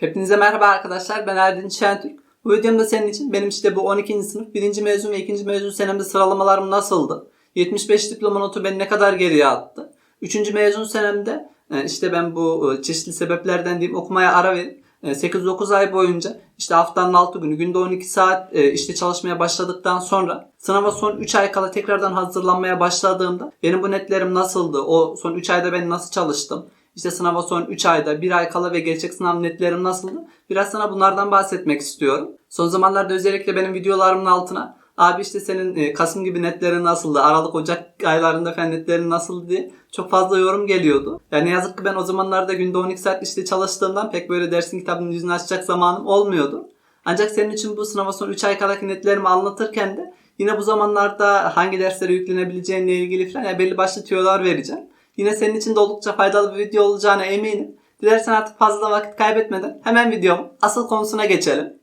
Hepinize merhaba arkadaşlar. Ben Erdinç Şentürk. Bu videomda senin için benim işte bu 12. sınıf 1. mezun ve 2. mezun senemde sıralamalarım nasıldı? 75 diploma notu beni ne kadar geriye attı? 3. mezun senemde e, işte ben bu e, çeşitli sebeplerden diyeyim okumaya ara verip e, 8-9 ay boyunca işte haftanın 6 günü günde 12 saat e, işte çalışmaya başladıktan sonra sınava son 3 ay kala tekrardan hazırlanmaya başladığımda benim bu netlerim nasıldı? O son 3 ayda ben nasıl çalıştım? İşte sınava son 3 ayda 1 ay kala ve gerçek sınav netlerim nasıldı? Biraz sana bunlardan bahsetmek istiyorum. Son zamanlarda özellikle benim videolarımın altına abi işte senin e, Kasım gibi netlerin nasıldı? Aralık Ocak aylarında fen netlerin nasıldı diye çok fazla yorum geliyordu. Yani ne yazık ki ben o zamanlarda günde 12 saat işte çalıştığımdan pek böyle dersin kitabının yüzünü açacak zamanım olmuyordu. Ancak senin için bu sınava son 3 ay kalaki netlerimi anlatırken de yine bu zamanlarda hangi derslere yüklenebileceğine ilgili falan yani belli başlı tüyolar vereceğim. Yine senin için de oldukça faydalı bir video olacağına eminim. Dilersen artık fazla vakit kaybetmeden hemen videomun asıl konusuna geçelim.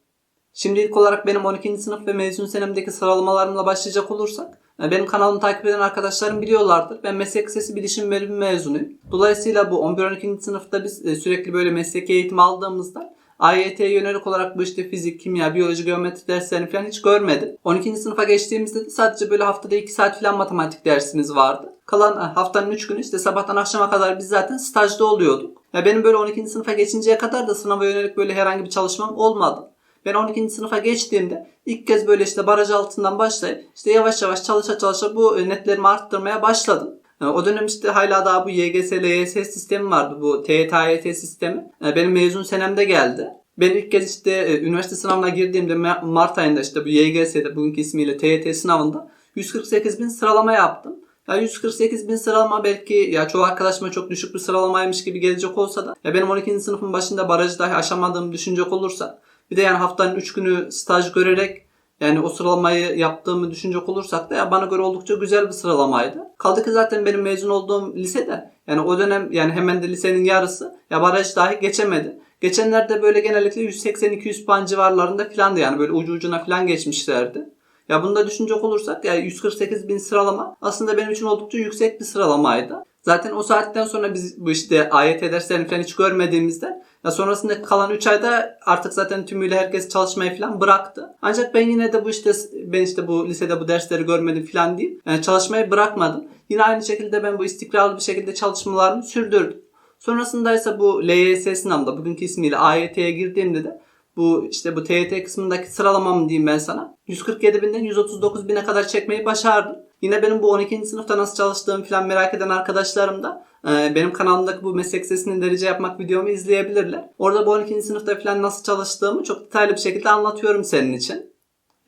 Şimdi ilk olarak benim 12. sınıf ve mezun senemdeki sıralamalarımla başlayacak olursak e, benim kanalımı takip eden arkadaşlarım biliyorlardır. Ben meslek lisesi bilişim bölümü mezunuyum. Dolayısıyla bu 11-12. sınıfta biz e, sürekli böyle mesleki eğitim aldığımızda AYT'ye yönelik olarak bu işte fizik, kimya, biyoloji, geometri derslerini falan hiç görmedim. 12. sınıfa geçtiğimizde de sadece böyle haftada 2 saat falan matematik dersimiz vardı. Kalan e, haftanın 3 günü işte sabahtan akşama kadar biz zaten stajda oluyorduk. Ya benim böyle 12. sınıfa geçinceye kadar da sınava yönelik böyle herhangi bir çalışmam olmadı. Ben 12. sınıfa geçtiğimde ilk kez böyle işte baraj altından başlayıp işte yavaş yavaş çalışa çalışa bu e, netlerimi arttırmaya başladım. E, O dönem işte hala daha bu YGS, LYS sistemi vardı. Bu TYT, AYT sistemi. E, Benim mezun senemde geldi. Ben ilk kez işte e, üniversite sınavına girdiğimde Ma- Mart ayında işte bu YGS'de bugünkü ismiyle TYT sınavında 148 bin sıralama yaptım. Ya 148 bin sıralama belki ya çoğu arkadaşıma çok düşük bir sıralamaymış gibi gelecek olsa da ya benim 12. sınıfın başında barajı dahi aşamadığımı düşünecek olursa bir de yani haftanın 3 günü staj görerek yani o sıralamayı yaptığımı düşünecek olursak da ya bana göre oldukça güzel bir sıralamaydı. Kaldı ki zaten benim mezun olduğum lisede yani o dönem yani hemen de lisenin yarısı ya baraj dahi geçemedi. Geçenlerde böyle genellikle 180-200 puan civarlarında filandı yani böyle ucu ucuna filan geçmişlerdi. Ya bunu da düşünecek olursak yani 148 bin sıralama aslında benim için oldukça yüksek bir sıralamaydı. Zaten o saatten sonra biz bu işte AYT derslerini falan hiç görmediğimizden ya sonrasında kalan 3 ayda artık zaten tümüyle herkes çalışmayı falan bıraktı. Ancak ben yine de bu işte ben işte bu lisede bu dersleri görmedim falan deyip yani çalışmayı bırakmadım. Yine aynı şekilde ben bu istikrarlı bir şekilde çalışmalarımı sürdürdüm. Sonrasında ise bu LYS sınavında bugünkü ismiyle AYT'ye girdiğimde de bu işte bu TYT kısmındaki sıralamamı diyeyim ben sana. 147 binden 139 bine kadar çekmeyi başardım. Yine benim bu 12. sınıfta nasıl çalıştığımı falan merak eden arkadaşlarım da e, benim kanalımdaki bu meslek sesinin derece yapmak videomu izleyebilirler. Orada bu 12. sınıfta falan nasıl çalıştığımı çok detaylı bir şekilde anlatıyorum senin için.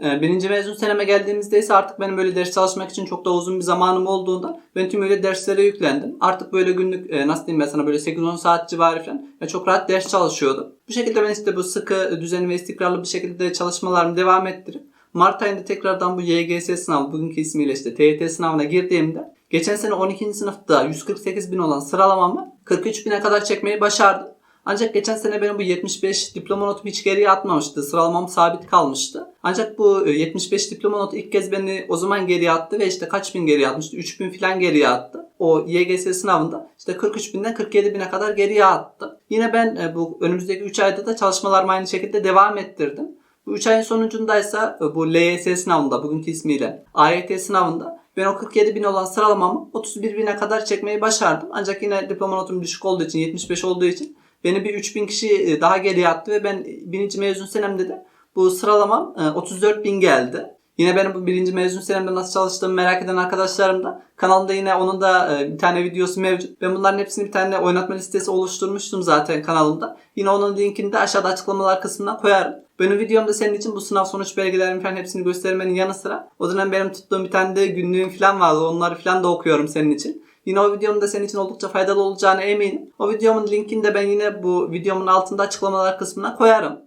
E, Birinci mezun seneme geldiğimizde ise artık benim böyle ders çalışmak için çok da uzun bir zamanım olduğundan ben tüm öyle derslere yüklendim. Artık böyle günlük e, nasıl diyeyim ben sana böyle 8-10 saat civarı falan çok rahat ders çalışıyordum. Bu şekilde ben işte bu sıkı, düzenli ve istikrarlı bir şekilde çalışmalarımı devam ettirip Mart ayında tekrardan bu YGS sınavı bugünkü ismiyle işte TYT sınavına girdiğimde geçen sene 12. sınıfta 148 bin olan sıralamamı 43 bine kadar çekmeyi başardım. Ancak geçen sene benim bu 75 diploma notum hiç geriye atmamıştı. Sıralamam sabit kalmıştı. Ancak bu e, 75 diploma notu ilk kez beni o zaman geriye attı ve işte kaç bin geriye atmıştı? 3 bin falan geriye attı. O YGS sınavında işte 43 binden 47 bine kadar geriye attı. Yine ben e, bu önümüzdeki 3 ayda da çalışmalarımı aynı şekilde devam ettirdim. Bu 3 ayın sonucundaysa e, bu LYS sınavında bugünkü ismiyle AYT sınavında ben o 47 bin olan sıralamamı 31 bine kadar çekmeyi başardım. Ancak yine diploma notum düşük olduğu için 75 olduğu için beni bir 3000 kişi e, daha geriye attı ve ben birinci mezun senemde de bu sıralamam e, 34 bin geldi. Yine benim bu birinci mezun senemde nasıl çalıştığımı merak eden arkadaşlarım da kanalımda yine onun da e, bir tane videosu mevcut. Ben bunların hepsini bir tane oynatma listesi oluşturmuştum zaten kanalımda. Yine onun linkini de aşağıda açıklamalar kısmına koyarım. Benim videomda senin için bu sınav sonuç belgelerimi falan hepsini göstermenin yanı sıra o dönem benim tuttuğum bir tane de günlüğüm falan vardı. Onları falan da okuyorum senin için. Yine o videomun da senin için oldukça faydalı olacağına eminim. O videomun linkini de ben yine bu videomun altında açıklamalar kısmına koyarım.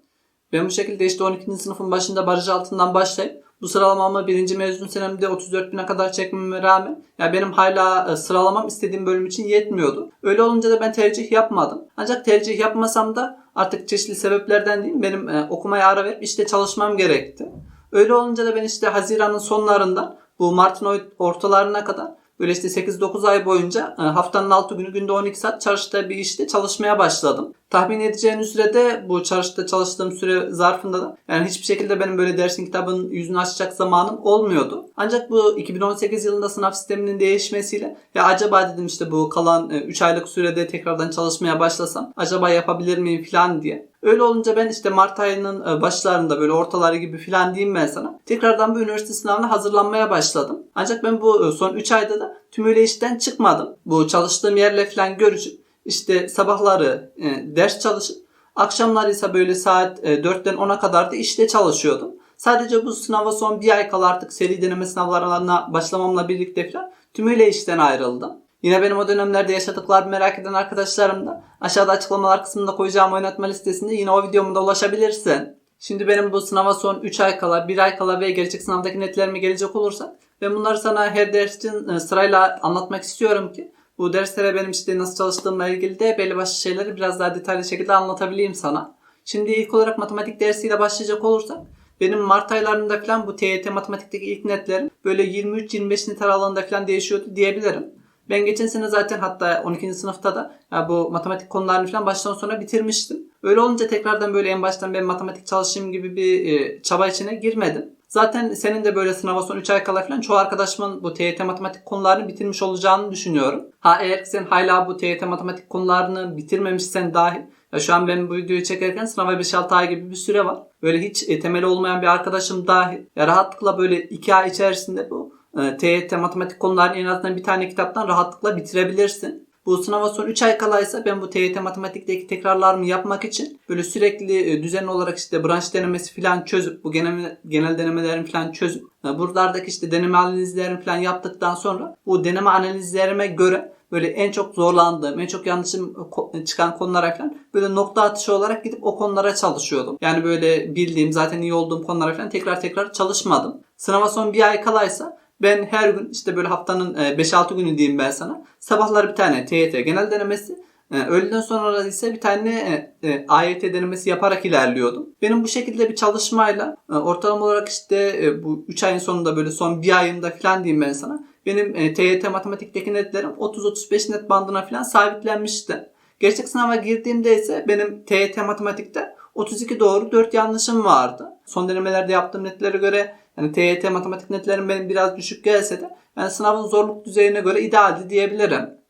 Ben bu şekilde işte 12. sınıfın başında baraj altından başlayıp bu sıralamamı birinci mezun senemde 34 bine kadar çekmeme rağmen ya benim hala e, sıralamam istediğim bölüm için yetmiyordu. Öyle olunca da ben tercih yapmadım. Ancak tercih yapmasam da artık çeşitli sebeplerden değil benim e, okumaya ara verip işte çalışmam gerekti. Öyle olunca da ben işte Haziran'ın sonlarından bu Mart'ın ortalarına kadar böyle işte 8-9 ay boyunca e, haftanın 6 günü günde 12 saat çarşıda bir işte çalışmaya başladım. Tahmin edeceğiniz sürede bu çalışta çalıştığım süre zarfında da yani hiçbir şekilde benim böyle dersin kitabın yüzünü açacak zamanım olmuyordu. Ancak bu 2018 yılında sınav sisteminin değişmesiyle ya acaba dedim işte bu kalan 3 aylık sürede tekrardan çalışmaya başlasam acaba yapabilir miyim falan diye. Öyle olunca ben işte Mart ayının e, başlarında böyle ortaları gibi filan diyeyim ben sana. Tekrardan bu üniversite sınavına hazırlanmaya başladım. Ancak ben bu e, son 3 ayda da tümüyle işten çıkmadım. Bu çalıştığım yerle filan görüşüp işte sabahları e, ders çalışıp akşamları ise böyle saat e, 4'ten 10'a kadar da işte çalışıyordum. Sadece bu sınava son bir ay kala artık seri deneme sınavlarına başlamamla birlikte falan tümüyle işten ayrıldım. Yine benim o dönemlerde yaşadıklarımı merak eden arkadaşlarım da aşağıda açıklamalar kısmında koyacağım oynatma listesinde yine o videomu da ulaşabilirsin. Şimdi benim bu sınava son 3 ay kala, 1 ay kala ve gerçek sınavdaki netlerime gelecek olursak ben bunları sana her ders için e, sırayla anlatmak istiyorum ki bu derslere benim işte nasıl çalıştığımla ilgili de belli başlı şeyleri biraz daha detaylı şekilde anlatabileyim sana. Şimdi ilk olarak matematik dersiyle başlayacak olursak benim Mart aylarında falan bu TYT matematikteki ilk netlerim böyle 23-25 net aralığında falan değişiyordu diyebilirim. Ben geçen sene zaten hatta 12. sınıfta da ya bu matematik konularını falan baştan sona bitirmiştim. Öyle olunca tekrardan böyle en baştan ben matematik çalışayım gibi bir e, çaba içine girmedim. Zaten senin de böyle sınava son 3 ay kala falan çoğu arkadaşımın bu TYT matematik konularını bitirmiş olacağını düşünüyorum. Ha eğer sen hala bu TYT matematik konularını bitirmemişsen dahi ya şu an ben bu videoyu çekerken sınava 5-6 ay gibi bir süre var. Böyle hiç e, temeli olmayan bir arkadaşım dahi ya rahatlıkla böyle 2 ay içerisinde bu e, TYT matematik konularını en azından bir tane kitaptan rahatlıkla bitirebilirsin. Bu sınava son 3 ay kalaysa ben bu TYT matematikteki tekrarlarımı yapmak için böyle sürekli e, düzenli olarak işte branş denemesi falan çözüp bu genel, genel denemelerini falan çözüp e, buralardaki işte deneme analizlerini falan yaptıktan sonra bu deneme analizlerime göre böyle en çok zorlandığım, en çok yanlışım çıkan konulara falan böyle nokta atışı olarak gidip o konulara çalışıyordum. Yani böyle bildiğim zaten iyi olduğum konulara falan tekrar tekrar çalışmadım. Sınava son bir ay kalaysa ben her gün işte böyle haftanın 5-6 günü diyeyim ben sana. Sabahları bir tane TYT genel denemesi. Öğleden sonra ise bir tane AYT denemesi yaparak ilerliyordum. Benim bu şekilde bir çalışmayla ortalama olarak işte bu 3 ayın sonunda böyle son bir ayında falan diyeyim ben sana. Benim TYT matematikteki netlerim 30-35 net bandına falan sabitlenmişti. Gerçek sınava girdiğimde ise benim TYT matematikte 32 doğru 4 yanlışım vardı. Son denemelerde yaptığım netlere göre yani TYT matematik netlerim benim biraz düşük gelse de yani sınavın zorluk düzeyine göre idealdi diyebilirim.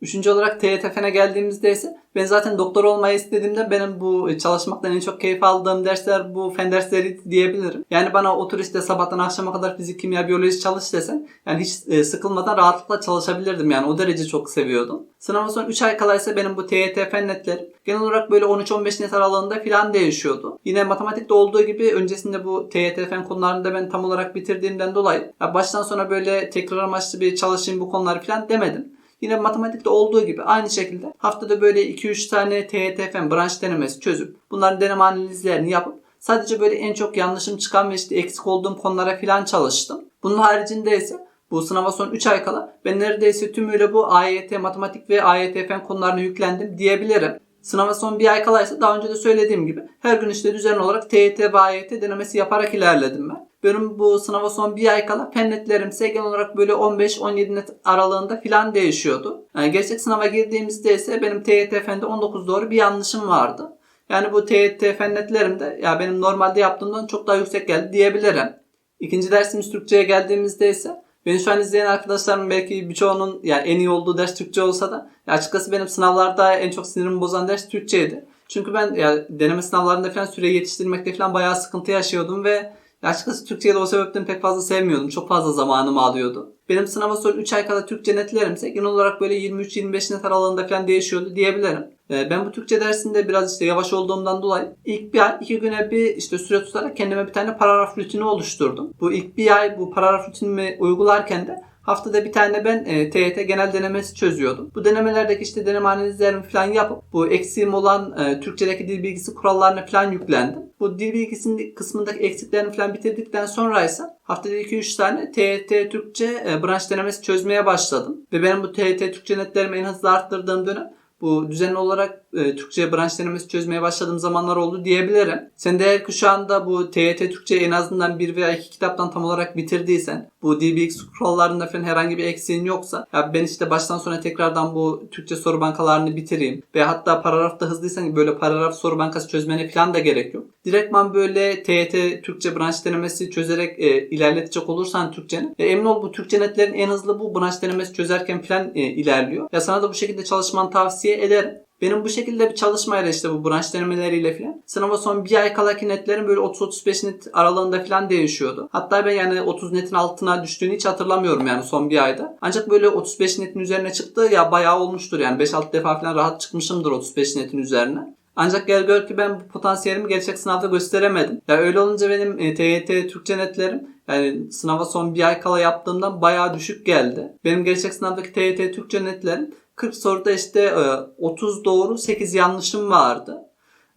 Üçüncü olarak TYT fene geldiğimizde ise ben zaten doktor olmayı istediğimde benim bu çalışmaktan en çok keyif aldığım dersler bu fen dersleri diyebilirim. Yani bana otur işte sabahtan akşama kadar fizik, kimya, biyoloji çalış desen yani hiç e, sıkılmadan rahatlıkla çalışabilirdim yani o derece çok seviyordum. Sınavın son 3 ay kalaysa benim bu TYT fen netlerim genel olarak böyle 13-15 net aralığında filan değişiyordu. Yine matematikte olduğu gibi öncesinde bu TYT fen konularında ben tam olarak bitirdiğimden dolayı baştan sona böyle tekrar amaçlı bir çalışayım bu konuları filan demedim. Yine matematikte olduğu gibi aynı şekilde haftada böyle 2-3 tane TYT fen branş denemesi çözüp bunların deneme analizlerini yapıp sadece böyle en çok yanlışım çıkan ve işte eksik olduğum konulara filan çalıştım. Bunun haricinde ise bu sınava son 3 ay kala ben neredeyse tümüyle bu AYT matematik ve AYT fen konularına yüklendim diyebilirim. Sınava son bir ay kalaysa daha önce de söylediğim gibi her gün işte düzenli olarak TYT AYT denemesi yaparak ilerledim ben. Benim bu sınava son bir ay kala fen netlerim genel olarak böyle 15-17 net aralığında filan değişiyordu. Yani gerçek sınava girdiğimizde ise benim TYT fende 19 doğru bir yanlışım vardı. Yani bu TYT fen netlerim ya benim normalde yaptığımdan çok daha yüksek geldi diyebilirim. İkinci dersimiz Türkçe'ye geldiğimizde ise Beni şu an izleyen arkadaşlarım belki birçoğunun yani en iyi olduğu ders Türkçe olsa da açıkçası benim sınavlarda en çok sinirimi bozan ders Türkçeydi. Çünkü ben ya deneme sınavlarında falan süre yetiştirmekte falan bayağı sıkıntı yaşıyordum ve açıkçası Türkçeyi de o sebepten pek fazla sevmiyordum. Çok fazla zamanımı alıyordu. Benim sınava son 3 ay kadar Türkçe netlerimse genel olarak böyle 23-25 net aralığında falan değişiyordu diyebilirim. Ee, ben bu Türkçe dersinde biraz işte yavaş olduğumdan dolayı ilk bir ay iki güne bir işte süre tutarak kendime bir tane paragraf rutini oluşturdum. Bu ilk bir ay bu paragraf rutinimi uygularken de Haftada bir tane ben e, TYT genel denemesi çözüyordum. Bu denemelerdeki işte deneme analizlerimi falan yapıp bu eksiğim olan e, Türkçedeki dil bilgisi kurallarına falan yüklendim. Bu dil bilgisinin kısmındaki eksiklerini falan bitirdikten sonra ise haftada 2-3 tane TYT Türkçe e, branş denemesi çözmeye başladım. Ve benim bu TYT Türkçe netlerimi en hızlı arttırdığım dönem bu düzenli olarak e, Türkçe branş denemesi çözmeye başladığım zamanlar oldu diyebilirim. Sen de anda bu TYT Türkçe en azından bir veya iki kitaptan tam olarak bitirdiysen bu DBX kurallarında falan herhangi bir eksiğin yoksa ya ben işte baştan sona tekrardan bu Türkçe soru bankalarını bitireyim ve hatta paragrafta hızlıysan böyle paragraf soru bankası çözmene falan da gerek yok. Direktman böyle TYT Türkçe branş denemesi çözerek e, ilerletecek olursan Türkçeni e, emin ol bu Türkçe netlerin en hızlı bu branş denemesi çözerken falan e, ilerliyor. Ya sana da bu şekilde çalışmanı tavsiye ederim. Benim bu şekilde bir çalışmayla işte bu branş denemeleriyle falan sınava son bir ay kalaki netlerim böyle 30-35 net aralığında falan değişiyordu. Hatta ben yani 30 netin altına düştüğünü hiç hatırlamıyorum yani son bir ayda. Ancak böyle 35 netin üzerine çıktı ya bayağı olmuştur yani 5-6 defa falan rahat çıkmışımdır 35 netin üzerine. Ancak gel gör ki ben bu potansiyelimi gerçek sınavda gösteremedim. Ya öyle olunca benim e, TYT Türkçe netlerim yani sınava son bir ay kala yaptığımdan bayağı düşük geldi. Benim gerçek sınavdaki TYT Türkçe netlerim 40 soruda işte e, 30 doğru 8 yanlışım vardı.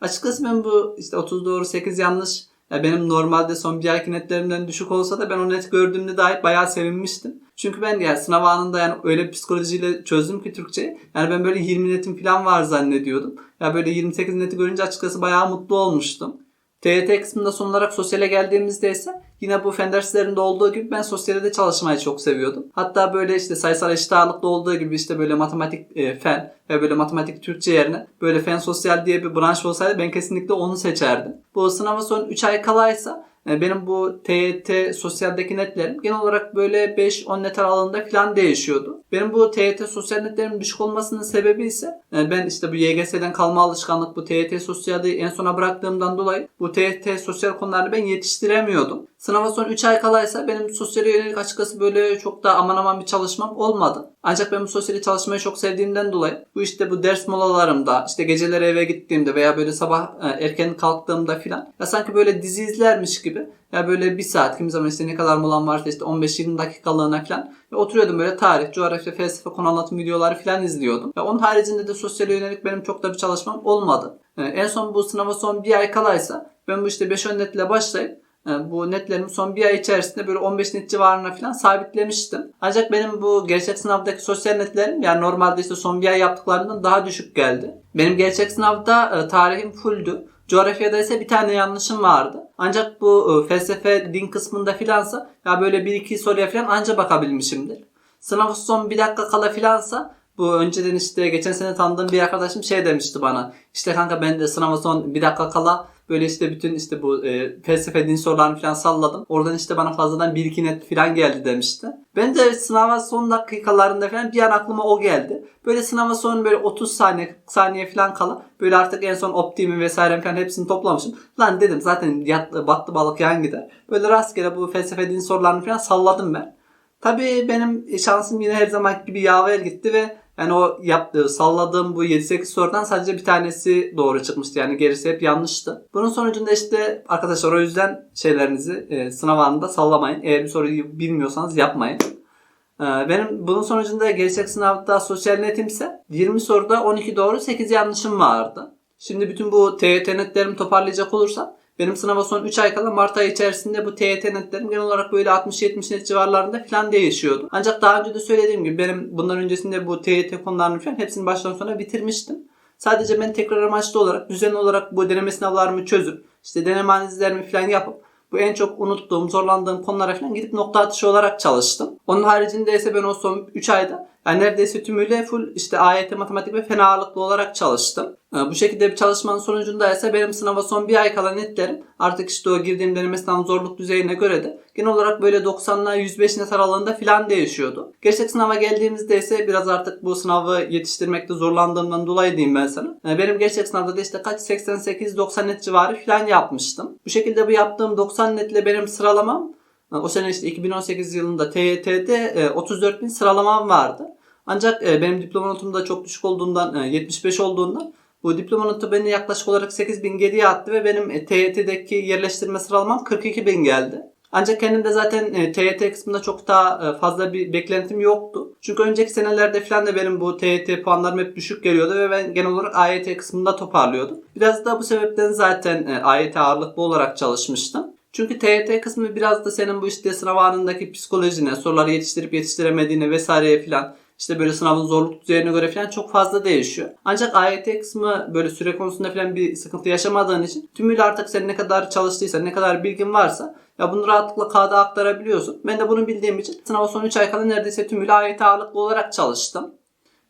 Açıkçası ben bu işte 30 doğru 8 yanlış ya benim normalde son bir ayki netlerimden düşük olsa da ben o net gördüğümde dahi bayağı sevinmiştim. Çünkü ben yani sınav anında yani öyle bir psikolojiyle çözdüm ki Türkçeyi. Yani ben böyle 20 netim falan var zannediyordum. Ya böyle 28 neti görünce açıkçası bayağı mutlu olmuştum. TYT kısmında son olarak sosyale geldiğimizde ise yine bu fen derslerinde olduğu gibi ben sosyalde de çalışmayı çok seviyordum. Hatta böyle işte sayısal eşit ağırlıkta olduğu gibi işte böyle matematik e, fen ve böyle matematik Türkçe yerine böyle fen sosyal diye bir branş olsaydı ben kesinlikle onu seçerdim. Bu sınava son 3 ay kalaysa e, benim bu TYT sosyaldeki netlerim genel olarak böyle 5-10 net aralığında falan değişiyordu. Benim bu TYT sosyal netlerimin düşük olmasının sebebi ise e, ben işte bu YGS'den kalma alışkanlık bu TYT sosyalde en sona bıraktığımdan dolayı bu TYT sosyal konularını ben yetiştiremiyordum. Sınava son 3 ay kalaysa benim sosyale yönelik açıkçası böyle çok da aman aman bir çalışmam olmadı. Ancak ben bu sosyal çalışmayı çok sevdiğimden dolayı bu işte bu ders molalarımda işte geceleri eve gittiğimde veya böyle sabah e, erken kalktığımda filan ya sanki böyle dizi izlermiş gibi ya böyle bir saat kimi zaman işte ne kadar molam varsa işte 15-20 dakikalığına falan ve oturuyordum böyle tarih, coğrafya, felsefe konu anlatım videoları falan izliyordum. Ve onun haricinde de sosyal yönelik benim çok da bir çalışmam olmadı. Yani en son bu sınava son bir ay kalaysa ben bu işte 5-10 netle başlayıp e, bu netlerimi son bir ay içerisinde böyle 15 net civarına falan sabitlemiştim. Ancak benim bu gerçek sınavdaki sosyal netlerim yani normalde işte son bir ay yaptıklarından daha düşük geldi. Benim gerçek sınavda e, tarihim fulldü. Coğrafyada ise bir tane yanlışım vardı. Ancak bu e, felsefe din kısmında filansa ya böyle bir iki soruya filan anca bakabilmişimdir. Sınav son bir dakika kala filansa bu önceden işte geçen sene tanıdığım bir arkadaşım şey demişti bana. İşte kanka ben de sınava son bir dakika kala böyle işte bütün işte bu e, felsefe din sorularını falan salladım. Oradan işte bana fazladan bir iki net falan geldi demişti. Ben de sınava son dakikalarında falan bir an aklıma o geldi. Böyle sınava son böyle 30 saniye saniye falan kala böyle artık en son optimi vesaire falan hepsini toplamışım. Lan dedim zaten yattı, battı balık yan gider. Böyle rastgele bu felsefe din sorularını falan salladım ben. Tabii benim şansım yine her zaman gibi yaver gitti ve yani o yaptığı, salladığım bu 7-8 sorudan sadece bir tanesi doğru çıkmıştı. Yani gerisi hep yanlıştı. Bunun sonucunda işte arkadaşlar o yüzden şeylerinizi e, sınav anında sallamayın. Eğer bir soruyu bilmiyorsanız yapmayın. E, benim bunun sonucunda gerçek sınavda sosyal netimse 20 soruda 12 doğru 8 yanlışım vardı. Şimdi bütün bu TYT netlerimi toparlayacak olursam benim sınava son 3 ay kala Mart ayı içerisinde bu TYT netlerim genel olarak böyle 60-70 net civarlarında falan değişiyordu. Ancak daha önce de söylediğim gibi benim bundan öncesinde bu TYT konularını falan hepsini baştan sona bitirmiştim. Sadece ben tekrar amaçlı olarak düzenli olarak bu deneme sınavlarımı çözüp işte deneme analizlerimi falan yapıp bu en çok unuttuğum, zorlandığım konulara falan gidip nokta atışı olarak çalıştım. Onun haricinde ise ben o son 3 ayda yani neredeyse tümüyle full işte AYT, matematik ve fen ağırlıklı olarak çalıştım. Ee, bu şekilde bir çalışmanın sonucunda ise benim sınava son bir ay kala netlerim artık işte o girdiğim deneme zorluk düzeyine göre de genel olarak böyle 90'la 105 net aralığında filan değişiyordu. Gerçek sınava geldiğimizde ise biraz artık bu sınavı yetiştirmekte zorlandığımdan dolayı diyeyim ben sana. Ee, benim gerçek sınavda da işte kaç 88-90 net civarı filan yapmıştım. Bu şekilde bu yaptığım 90 netle benim sıralamam o sene işte 2018 yılında TYT'de 34 e, bin sıralamam vardı. Ancak e, benim diploma notum da çok düşük olduğundan 75 e, olduğundan bu diploma notu beni yaklaşık olarak 8 bin geriye attı ve benim TYT'deki yerleştirme sıralamam 42 bin geldi. Ancak kendim de zaten TYT kısmında çok daha fazla bir beklentim yoktu. Çünkü önceki senelerde falan da benim bu TYT puanlarım hep düşük geliyordu ve ben genel olarak AYT kısmında toparlıyordum. Biraz da bu sebepten zaten AYT ağırlıklı olarak çalışmıştım. Çünkü TYT kısmı biraz da senin bu işte sınav anındaki psikolojine, soruları yetiştirip yetiştiremediğine vesaireye filan işte böyle sınavın zorluk düzeyine göre falan çok fazla değişiyor. Ancak AYT kısmı böyle süre konusunda falan bir sıkıntı yaşamadığın için tümüyle artık sen ne kadar çalıştıysan, ne kadar bilgin varsa ya bunu rahatlıkla kağıda aktarabiliyorsun. Ben de bunu bildiğim için sınava son 3 ay kala neredeyse tümüyle AYT ağırlıklı olarak çalıştım.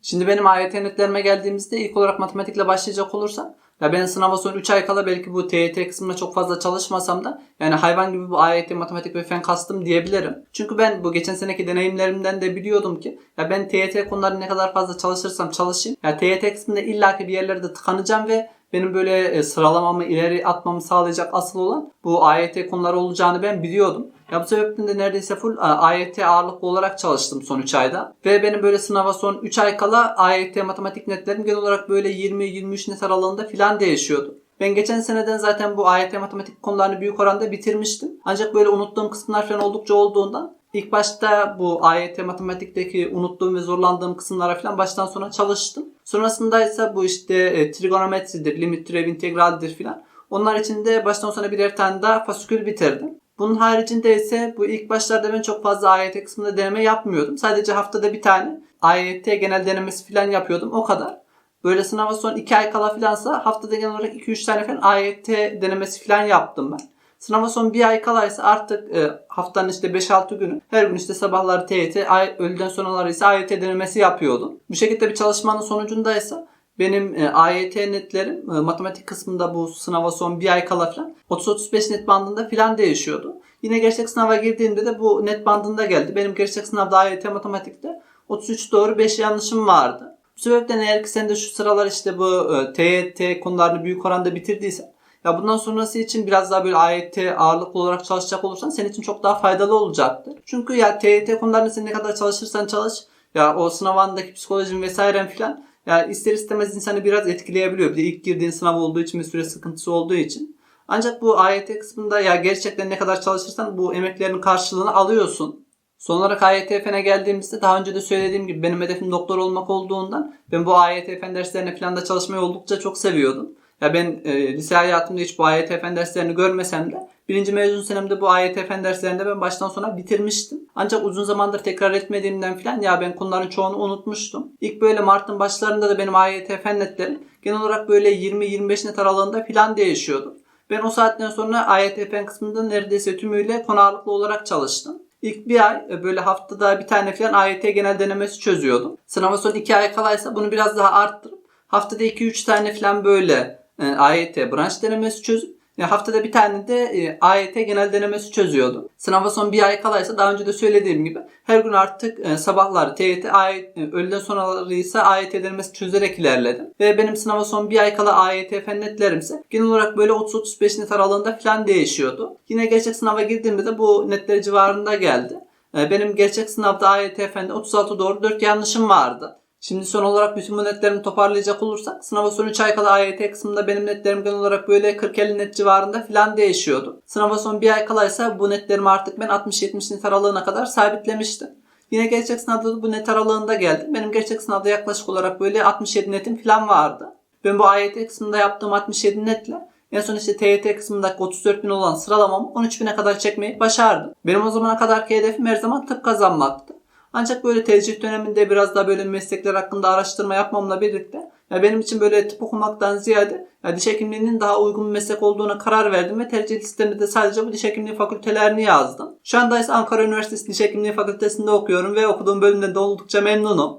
Şimdi benim AYT netlerime geldiğimizde ilk olarak matematikle başlayacak olursam ya ben sınava son 3 ay kala belki bu TYT kısmına çok fazla çalışmasam da yani hayvan gibi bu AYT matematik ve fen kastım diyebilirim. Çünkü ben bu geçen seneki deneyimlerimden de biliyordum ki ya ben TYT konuları ne kadar fazla çalışırsam çalışayım ya TYT kısmında illaki bir yerlerde tıkanacağım ve benim böyle e, sıralamamı ileri atmamı sağlayacak asıl olan bu AYT konuları olacağını ben biliyordum. Ya bu sebepten de neredeyse full AYT ağırlıklı olarak çalıştım son 3 ayda. Ve benim böyle sınava son 3 ay kala AYT matematik netlerim genel olarak böyle 20-23 net aralığında filan değişiyordu. Ben geçen seneden zaten bu AYT matematik konularını büyük oranda bitirmiştim. Ancak böyle unuttuğum kısımlar falan oldukça olduğundan ilk başta bu AYT matematikteki unuttuğum ve zorlandığım kısımlara falan baştan sona çalıştım. Sonrasında ise bu işte e, trigonometridir, limit türev integraldir filan. Onlar için de baştan sona birer tane daha fasikül bitirdim. Bunun haricinde ise bu ilk başlarda ben çok fazla AYT kısmında deneme yapmıyordum. Sadece haftada bir tane AYT genel denemesi falan yapıyordum. O kadar. Böyle sınava son 2 ay kala filansa haftada genel olarak 2-3 tane falan AYT denemesi falan yaptım ben. Sınava son bir ay kalaysa artık e, haftanın işte 5-6 günü her gün işte sabahları TYT, öğleden sonraları ise AYT denemesi yapıyordum. Bu şekilde bir çalışmanın sonucunda ise benim e, AYT netlerim e, matematik kısmında bu sınava son bir ay kala falan 30-35 net bandında falan değişiyordu. Yine gerçek sınava girdiğimde de bu net bandında geldi. Benim gerçek sınavda AYT matematikte 33 doğru 5 yanlışım vardı. Bu sebepten eğer ki sen de şu sıralar işte bu e, TYT konularını büyük oranda bitirdiysen ya bundan sonrası için biraz daha böyle AYT ağırlıklı olarak çalışacak olursan senin için çok daha faydalı olacaktır. Çünkü ya TYT konularını sen ne kadar çalışırsan çalış ya o sınav anındaki psikolojin vesaire filan yani ister istemez insanı biraz etkileyebiliyor. Bir de ilk girdiğin sınav olduğu için bir süre sıkıntısı olduğu için. Ancak bu AYT kısmında ya gerçekten ne kadar çalışırsan bu emeklerin karşılığını alıyorsun. Son olarak AYT fene geldiğimizde daha önce de söylediğim gibi benim hedefim doktor olmak olduğundan ben bu AYT fen derslerine falan da çalışmayı oldukça çok seviyordum. Ya ben e, lise hayatımda hiç bu AYT fen derslerini görmesem de birinci mezun senemde bu AYT fen derslerinde ben baştan sona bitirmiştim. Ancak uzun zamandır tekrar etmediğimden falan ya ben konuların çoğunu unutmuştum. İlk böyle Mart'ın başlarında da benim AYT fen netlerim genel olarak böyle 20-25 net aralığında falan değişiyordu. Ben o saatten sonra AYT fen kısmında neredeyse tümüyle konu ağırlıklı olarak çalıştım. İlk bir ay e, böyle haftada bir tane falan AYT genel denemesi çözüyordum. Sınava son iki ay kalaysa bunu biraz daha arttırıp haftada 2-3 tane falan böyle e, AYT branş denemesi çözüp ya haftada bir tane de e, AYT genel denemesi çözüyordum. Sınava son bir ay kalaysa daha önce de söylediğim gibi her gün artık e, sabahları TYT, AYT, e, öğleden sonraları ise AYT denemesi çözerek ilerledim. Ve benim sınava son bir ay kala AYT fen netlerimse genel olarak böyle 30-35 net aralığında falan değişiyordu. Yine gerçek sınava girdiğimde de bu netler civarında geldi. E, benim gerçek sınavda AYT fende 36 doğru 4 yanlışım vardı. Şimdi son olarak bütün bu netlerimi toparlayacak olursak sınava son 3 ay kala AYT kısmında benim netlerim genel olarak böyle 40-50 net civarında falan değişiyordu. Sınava son bir ay kala ise bu netlerimi artık ben 60-70 net aralığına kadar sabitlemiştim. Yine gerçek sınavda da bu net aralığında geldim. Benim gerçek sınavda yaklaşık olarak böyle 67 netim falan vardı. Ben bu AYT kısmında yaptığım 67 netle en son işte TYT kısmındaki 34 bin olan sıralamamı 13 bine kadar çekmeyi başardım. Benim o zamana kadarki hedefim her zaman tıp kazanmaktı. Ancak böyle tercih döneminde biraz daha böyle meslekler hakkında araştırma yapmamla birlikte ya benim için böyle tıp okumaktan ziyade ya diş hekimliğinin daha uygun bir meslek olduğuna karar verdim ve tercih listemde de sadece bu diş hekimliği fakültelerini yazdım. Şu anda ise Ankara Üniversitesi Diş Hekimliği Fakültesinde okuyorum ve okuduğum bölümde de oldukça memnunum.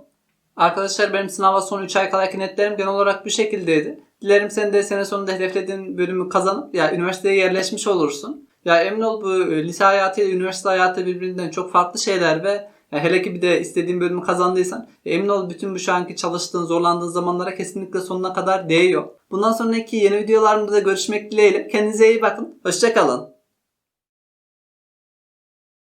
Arkadaşlar benim sınava son 3 ay kalayki netlerim genel olarak bu şekildeydi. Dilerim sen de sene sonunda hedeflediğin bölümü kazanıp ya üniversiteye yerleşmiş olursun. Ya emin ol bu e, lise hayatı ile üniversite hayatı birbirinden çok farklı şeyler ve ya hele ki bir de istediğin bölümü kazandıysan emin ol bütün bu şu anki çalıştığın, zorlandığın zamanlara kesinlikle sonuna kadar değiyor. Bundan sonraki yeni videolarımda da görüşmek dileğiyle. Kendinize iyi bakın. Hoşçakalın.